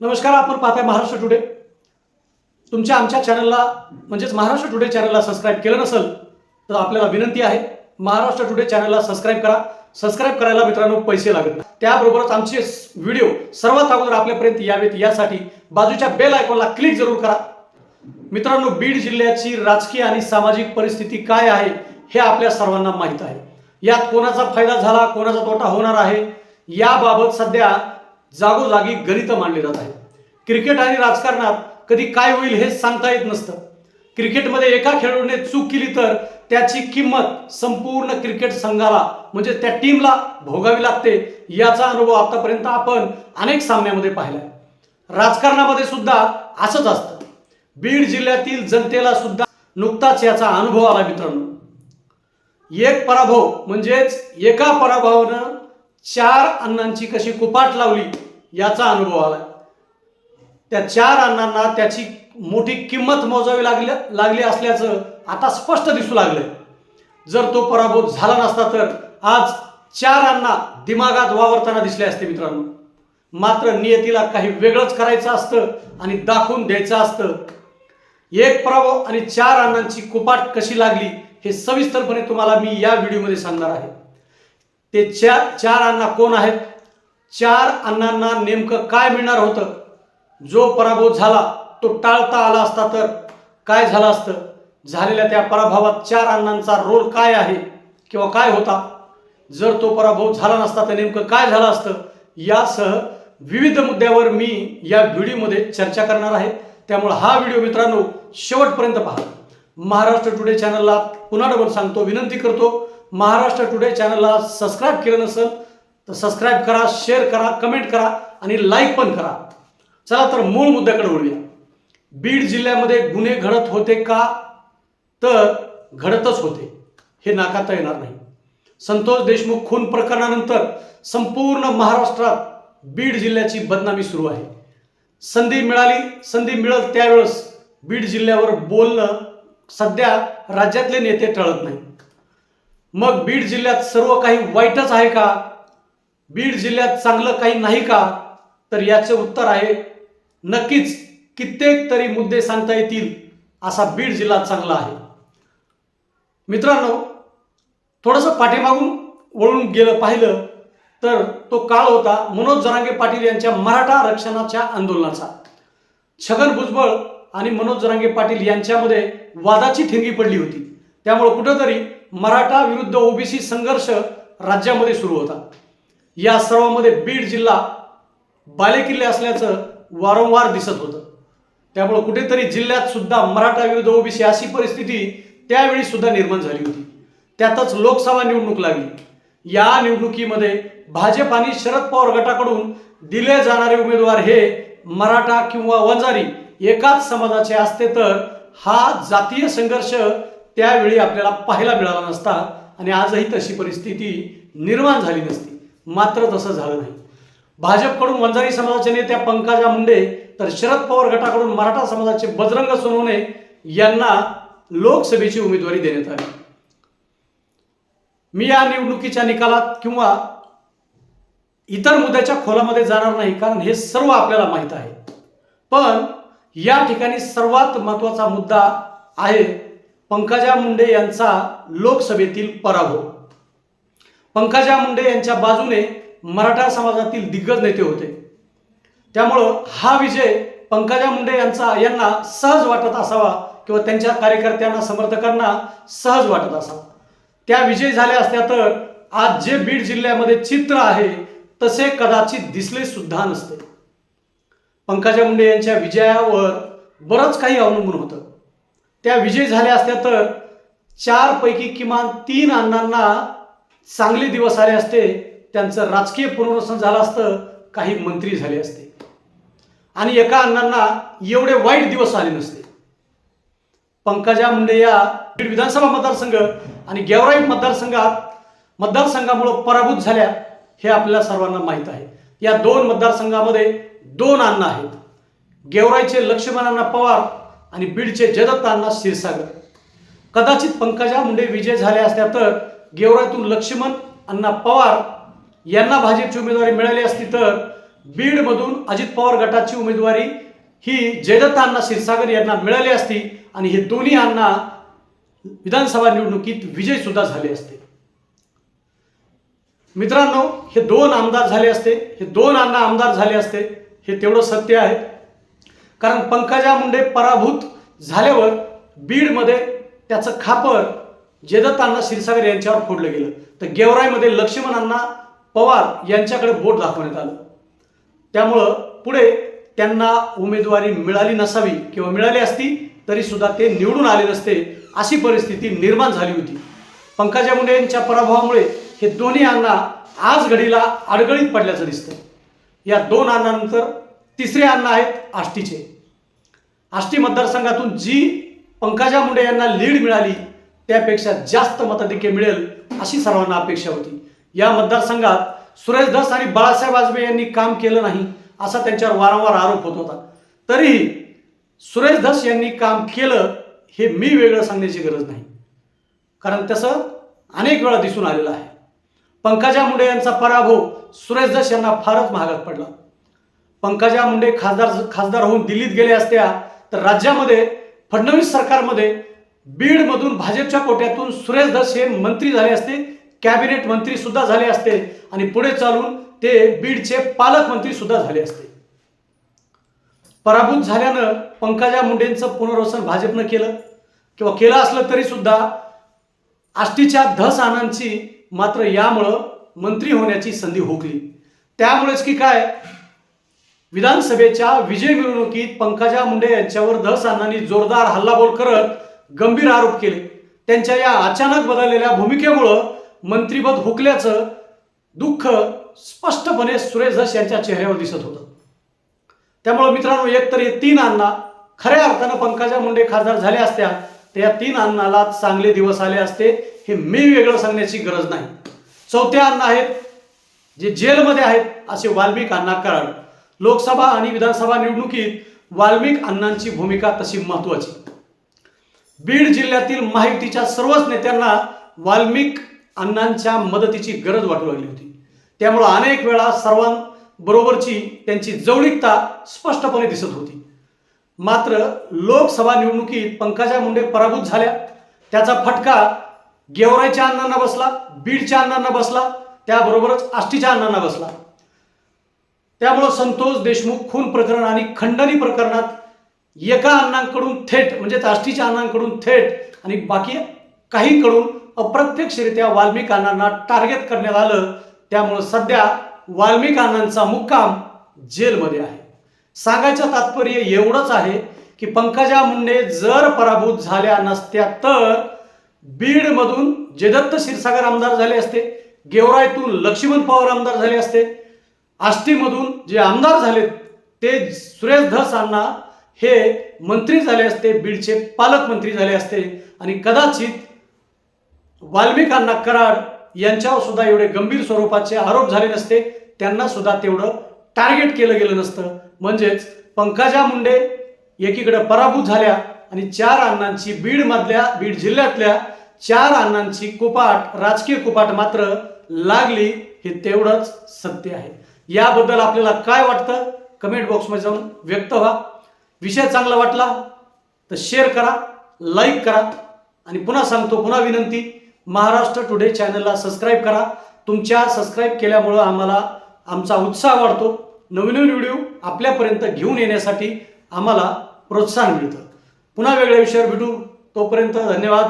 नमस्कार आपण पाहताय महाराष्ट्र टुडे तुमच्या आमच्या चॅनलला म्हणजेच महाराष्ट्र टुडे चॅनलला सबस्क्राईब केलं नसेल तर आपल्याला विनंती आहे महाराष्ट्र टुडे चॅनलला सबस्क्राईब करा. सबस्क्राईब करायला मित्रांनो पैसे लागत नाही. त्याबरोबरच आमचे व्हिडिओ सर्वात अगोदर आपल्यापर्यंत यावेत. यासाठी बाजूच्या बेल आयकॉनला क्लिक जरूर करा. मित्रांनो बीड जिल्ह्याची राजकीय आणि सामाजिक परिस्थिती काय आहे हे आपल्या सर्वांना माहीत आहे. यात कोणाचा फायदा झाला कोणाचा तोटा होणार आहे याबाबत सध्या जागोजागी गणित मांडली जात आहे क्रिकेट आणि राजकारणात कधी काय होईल हे सांगता येत नसतं. क्रिकेटमध्ये एका खेळाडूने चूक केली तर त्याची किंमत संपूर्ण क्रिकेट संघाला म्हणजे त्या टीमला भोगावी लागते याचा अनुभव आतापर्यंत आपण अनेक सामन्यामध्ये पाहिलाय. राजकारणामध्ये सुद्धा असंच असतं. बीड जिल्ह्यातील जनतेला सुद्धा नुकताच याचा अनुभव आला मित्रांनो. एक पराभव म्हणजेच एका पराभवानं चार अण्णांची कशी कुपाट लावली याचा अनुभव आला त्या चार अण्णांना त्याची मोठी किंमत मोजावी लागली लागली असल्याचं आता स्पष्ट दिसू लागलं जर तो पराभूत झाला नसता तर आज चार अण्णा दिमागात वावरताना दिसले असते मित्रांनो. मात्र नियतीला काही वेगळंच करायचं असतं आणि दाखवून द्यायचं असतं. एक पराभव आणि चार अण्णांची कुपाट कशी लागली हे सविस्तरपणे तुम्हाला मी या व्हिडिओमध्ये सांगणार आहे. ते चार चार अण्णा कोण आहेत? चार अण्णांना नेमकं काय मिळणार होतं? जो पराभव झाला तो टाळता आला असता तर काय झालं असतं? झालेल्या त्या पराभवात चार अण्णांचा रोल काय आहे किंवा काय होता? जर तो पराभव झाला नसता तर नेमकं काय झालं असतं? यासह विविध मुद्द्यावर मी या व्हिडिओमध्ये चर्चा करणार आहे. त्यामुळे हा व्हिडिओ मित्रांनो शेवटपर्यंत पहा. महाराष्ट्र टुडे चॅनलला पुन्हा डबल सांगतो विनंती करतो. महाराष्ट्र टुडे चॅनलला सबस्क्राईब केलं नसेल तर सबस्क्राईब करा शेअर करा कमेंट करा आणि लाईक पण करा. चला तर मूळ मुद्द्याकडे वळूया. बीड जिल्ह्यामध्ये गुन्हे घडत होते का? तर घडतच होते. हे नाकारता येणार नाही. संतोष देशमुख खून प्रकरणानंतर संपूर्ण महाराष्ट्रात बीड जिल्ह्याची बदनामी सुरू आहे. संधी मिळाली संधी मिळत त्यावेळेस बीड जिल्ह्यावर बोलणं सध्या राज्यातले नेते टळत नाही मग बीड जिल्ह्यात सर्व काही वाईटच आहे का? बीड जिल्ह्यात चांगलं काही नाही का? तर याचे उत्तर आहे नक्कीच कित्येक तरी मुद्दे सांगता येतील असा बीड जिल्हा चांगला आहे. मित्रांनो थोडंसं पाठीमागून वळून गेलं पाहिलं तर तो काळ होता मनोज जरांगे पाटील यांच्या मराठा आरक्षणाच्या आंदोलनाचा. छगन भुजबळ आणि मनोज जरांगे पाटील यांच्यामध्ये वादाची ठिणगी पडली होती. त्यामुळे कुठंतरी मराठा विरुद्ध ओबीसी संघर्ष राज्यामध्ये सुरू होता. या सर्वांमध्ये बीड जिल्हा बालेकिल्ले असल्याचं वारंवार दिसत होतं. त्यामुळे कुठेतरी जिल्ह्यात सुद्धा मराठा विरुद्ध ओबीसी अशी परिस्थिती त्यावेळी सुद्धा निर्माण झाली होती. त्यातच लोकसभा निवडणूक लागली. या निवडणुकीमध्ये भाजप आणि शरद पवार गटाकडून दिले जाणारे उमेदवार हे मराठा किंवा वंजारी एकाच समाजाचे असते तर हा जातीय संघर्ष त्यावेळी आपल्याला पाहायला मिळाला नसता आणि आजही तशी परिस्थिती निर्माण झाली नसती. मात्र तसं झालं नाही. भाजपकडून वंजारी समाजाचे नेत्या पंकजा मुंडे तर शरद पवार गटाकडून मराठा समाजाचे बजरंग सोनवणे यांना लोकसभेची उमेदवारी देण्यात आली. मी या निवडणुकीच्या निकालात किंवा इतर मुद्द्याच्या खोलामध्ये जाणार नाही कारण हे सर्व आपल्याला माहीत आहे. पण या ठिकाणी सर्वात महत्त्वाचा मुद्दा आहे पंकजा मुंडे यांचा लोकसभेतील पराभव. पंकजा मुंडे यांच्या बाजूने मराठा समाजातील दिग्गज नेते होते. त्यामुळं हा विजय पंकजा मुंडे यांचा यांना सहज वाटत असावा किंवा त्यांच्या कार्यकर्त्यांना समर्थकांना सहज वाटत असावा. त्या विजय झाल्या असत्या तर आज जे बीड जिल्ह्यामध्ये चित्र आहे तसे कदाचित दिसले सुद्धा नसते. पंकजा मुंडे यांच्या विजयावर बरंच काही अवलंबून होतं. त्या विजय झाल्या असत्या तर चारपैकी किमान तीन अण्णांना चांगले दिवस आले असते. त्यांचं राजकीय पुनर्वसन झालं असतं. काही मंत्री झाले असते. आणि एका अण्णांना एवढे वाईट दिवस आले नसते. पंकजा मुंडे या बीड विधानसभा मतदारसंघ आणि गेवराई मतदारसंघात मतदारसंघामुळं पराभूत झाल्या हे आपल्याला सर्वांना माहीत आहे. या दोन मतदारसंघामध्ये दोन अण्णा आहेत. गेवराईचे लक्ष्मण अण्णा पवार आणि बीडचे जगदत्त अण्णा क्षीरसागर. कदाचित पंकजा मुंडे विजय झाले असत्या तर गेवरातून लक्ष्मण अण्णा पवार यांना भाजपची उमेदवारी मिळाली असती तर बीडमधून अजित पवार गटाची उमेदवारी ही जयदत्तांना अण्णा क्षीरसागर यांना मिळाली असती आणि हे दोन्ही अण्णा विधानसभा निवडणुकीत विजय सुद्धा झाले असते. मित्रांनो हे दोन आमदार झाले असते हे दोन अण्णा आमदार झाले असते हे तेवढं सत्य आहे. कारण पंकजा मुंडे पराभूत झाल्यावर बीडमध्ये त्याचं खापर जेदत्तांना क्षीरसागर यांच्यावर फोडलं गेलं. तर गेवराईमध्ये लक्ष्मणांना पवार यांच्याकडे बोट दाखवण्यात आलं. त्यामुळं पुढे त्यांना उमेदवारी मिळाली नसावी किंवा मिळाली असती तरी सुद्धा ते निवडून आले नसते अशी परिस्थिती निर्माण झाली होती. पंकजा मुंडे यांच्या पराभवामुळे हे दोन्ही अण्णा आज घडीला अडगळीत पडल्याचं दिसतं या दोन अण्णानंतर तिसरे अण्णा आहेत आष्टीचे. आष्टी मतदारसंघातून जी पंकजा मुंडे यांना लीड मिळाली त्यापेक्षा जास्त मताधिक्य मिळेल अशी सर्वांना अपेक्षा होती. या मतदारसंघात सुरेश धस आणि बाळासाहेब आजबे यांनी काम केलं नाही असा त्यांच्यावर वारंवार आरोप होत होता. तरीही सुरेश धस यांनी काम केलं हे मी वेगळं सांगण्याची गरज नाही. कारण तसं अनेक वेळा दिसून आलेलं आहे. पंकजा मुंडे यांचा पराभव सुरेश धस यांना फारच महागात पडला. पंकजा मुंडे खासदार खासदार होऊन दिल्लीत गेले असत्या तर राज्यामध्ये फडणवीस सरकारमध्ये बीडमधून भाजपच्या कोट्यातून सुरेश धस हे मंत्री झाले असते कॅबिनेट मंत्री सुद्धा झाले असते आणि पुढे चालून ते बीडचे पालकमंत्री सुद्धा झाले असते. पराभूत झाल्यानं पंकजा मुंडेंचं पुनर्वसन भाजपनं केलं किंवा केलं असलं तरी सुद्धा आष्टीच्या धस आनंदची मात्र यामुळं मंत्री होण्याची संधी हुकली. त्यामुळेच की काय विधानसभेच्या विजय मिरवणुकीत पंकजा मुंडे यांच्यावर धस अण्णांनी जोरदार हल्लाबोल करत गंभीर आरोप केले. त्यांच्या या अचानक बदललेल्या भूमिकेमुळं मंत्रीपद हुकल्याचं दुःख स्पष्टपणे सुरेश धस यांच्या चेहऱ्यावर दिसत होतं. त्यामुळं मित्रांनो एकतर हे तीन अण्णा खऱ्या अर्थानं पंकजा मुंडे खासदार झाल्या असत्या तर या तीन अण्णाला चांगले दिवस आले असते हे मी वेगळं सांगण्याची गरज नाही. चौथ्या अण्णा आहेत जे जेलमध्ये आहेत असे वाल्मिक अण्णा कराड लोकसभा आणि विधानसभा निवडणुकीत वाल्मिक अण्णांची भूमिका तशी महत्वाची बीड जिल्ह्यातील महायुतीच्या सर्वच नेत्यांना वाल्मिक अण्णांच्या मदतीची गरज वाटू लागली होती. त्यामुळं अनेक वेळा सर्वांबरोबरची त्यांची जवळीकता स्पष्टपणे दिसत होती. मात्र लोकसभा निवडणुकीत पंकजा मुंडे पराभूत झाल्या. त्याचा फटका गेवराईच्या अण्णांना बसला बीडच्या अण्णांना बसला त्याबरोबरच आष्टीच्या अण्णांना बसला. त्यामुळं संतोष देशमुख खून प्रकरण आणि खंडणी प्रकरणात एका अण्णांकडून थेट म्हणजे आष्टीच्या अण्णांकडून थेट आणि बाकी काहींकडून अप्रत्यक्षरित्या वाल्मिक अण्णांना टार्गेट करण्यात आलं. त्यामुळं सध्या वाल्मिक अण्णांचा मुक्काम जेलमध्ये आहे. सांगायचं तात्पर्य एवढंच आहे की पंकजा मुंडे जर पराभूत झाल्या नसत्या तर बीडमधून जयदत्त क्षीरसागर आमदार झाले असते गेवराईतून लक्ष्मण पवार आमदार झाले असते आष्टीमधून जे आमदार झालेत ते सुरेश धस अण्णा हे मंत्री झाले असते बीडचे पालकमंत्री झाले असते. आणि कदाचित वाल्मिकांना कराड यांच्यावर सुद्धा एवढे गंभीर स्वरूपाचे आरोप झाले नसते त्यांना सुद्धा तेवढं टार्गेट केलं गेलं नसतं. म्हणजेच पंकजा मुंडे एकीकडे पराभूत झाल्या आणि चार अण्णांची बीडमधल्या बीड जिल्ह्यातल्या चार अण्णांची कुपाट राजकीय कुपाट मात्र लागली हे तेवढंच सत्य आहे. याबद्दल आपल्याला काय वाटतं? कमेंट बॉक्समध्ये जाऊन व्यक्त व्हा. विषय चांगला वाटला तर शेअर करा लाईक करा आणि पुन्हा सांगतो पुन्हा विनंती महाराष्ट्र टुडे चॅनलला सबस्क्राईब करा. तुमच्या सबस्क्राईब केल्यामुळं आम्हाला आमचा उत्साह वाढतो. नवीन नवीन व्हिडिओ आपल्यापर्यंत घेऊन येण्यासाठी आम्हाला प्रोत्साहन मिळतं. पुन्हा वेगळ्या विषयावर भेटू. तोपर्यंत धन्यवाद.